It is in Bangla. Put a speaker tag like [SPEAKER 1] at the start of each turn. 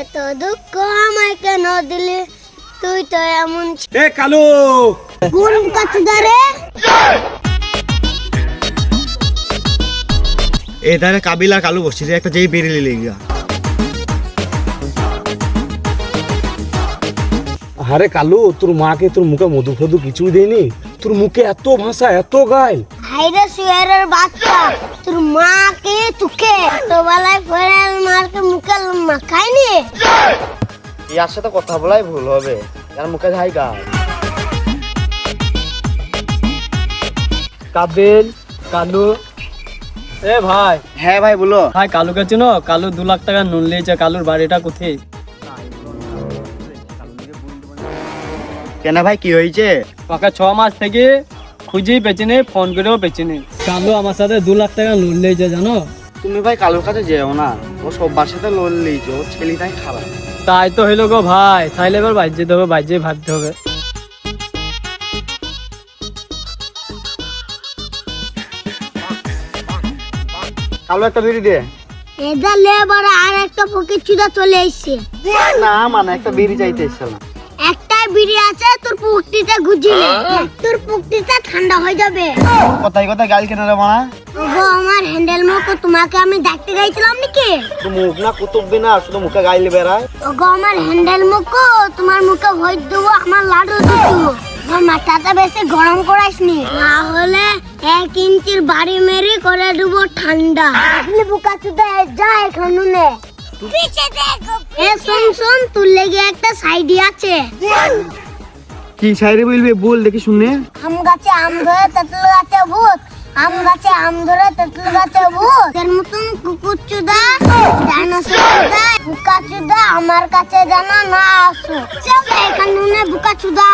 [SPEAKER 1] এত দুঃখ আমায় কেন দিলি? তুই তো এমন
[SPEAKER 2] এ কালু!
[SPEAKER 1] কাছুদারে?
[SPEAKER 2] এ ধারে কাবিলা কালু বসছি রে একটা যেই বেরিয়ে লেগা
[SPEAKER 3] আরে কালু তোর মাকে তোর মুখে মধু ফধু কিছুই দেয়নি? তোর মুখে এত ভাষা এত গায়
[SPEAKER 1] হাইরে শুয়ারের বাচ্চা তোর মাকে তুকে মাখায়নি
[SPEAKER 2] ইয়ার সাথে কথা বলাই ভুল হবে। মুখে যাই গা
[SPEAKER 4] কাবিল কালু। এ ভাই।
[SPEAKER 2] হ্যাঁ ভাই বলো।
[SPEAKER 4] ভাই কালুকে চিনো কালু দু লাখ টাকা নুন লিয়েছে। কালুর বাড়িটা কোথায়?
[SPEAKER 2] কেন ভাই কি হয়েছে?
[SPEAKER 4] ওকে ছ মাস থেকে খুঁজেই পেছি নেই ফোন করেও পেছি নেই কালু আমার সাথে দু লাখ টাকা নুন লিয়েছে জানো?
[SPEAKER 2] তুমি ভাই কালোর কাছে যেও না। ও সবার সাথে লোন লিয়েছে ও ছেলেটাই খারাপ।
[SPEAKER 4] তাই তো হইল গো ভাই। তাইলে এবার বাইর যেতে হবে বাইর যেয়ে ভাবতে হবে
[SPEAKER 2] কালু একটা বিড়ি দে।
[SPEAKER 1] এদের লেবার আর একটা ফকির চুদা চলে এসছে।
[SPEAKER 2] না মানে একটা বিড়ি চাইতে এসেছিলাম
[SPEAKER 1] একটাই বিড়ি আছে তোর পুকটিতে গুজিলে। তোর পুকটিটা ঠান্ডা হয়ে যাবে।
[SPEAKER 2] কথাই কথা গাল কেন রে মানা
[SPEAKER 1] ওগো আমার হ্যান্ডেল মুখো তোমাকে আমি দেখতে গাইছিলাম নাকি?
[SPEAKER 2] তো মুখ না কুতুববি না শুধু মুখে গাইলে বেড়ায়।
[SPEAKER 1] ওগো আমার হ্যান্ডেল মুখো তোমার মুখে হই দেবো আমার লাডু আমার মাথাটা বেশি গরম করাইসনি না। হলে এক ইঞ্চির বাড়ি মেরে করে দেবো ঠান্ডা। আপনি বুকা চুদা যা এখানে নে। এ শোন শোন তোর লেগে একটা সাইডি আছে।
[SPEAKER 2] কি সাইরে বলবে? বল দেখি শুনে।
[SPEAKER 1] আম গাছে আম ধরে তেঁতুল গাছে ভূত। আম গাছে আম ধরে তেঁতুল গাছে ভূত এর মতন কুকুর চুদা, ডাইনোসর বুকা চুদা, আমার কাছে জানা না আসো। চল এখানে বুকা চুদা।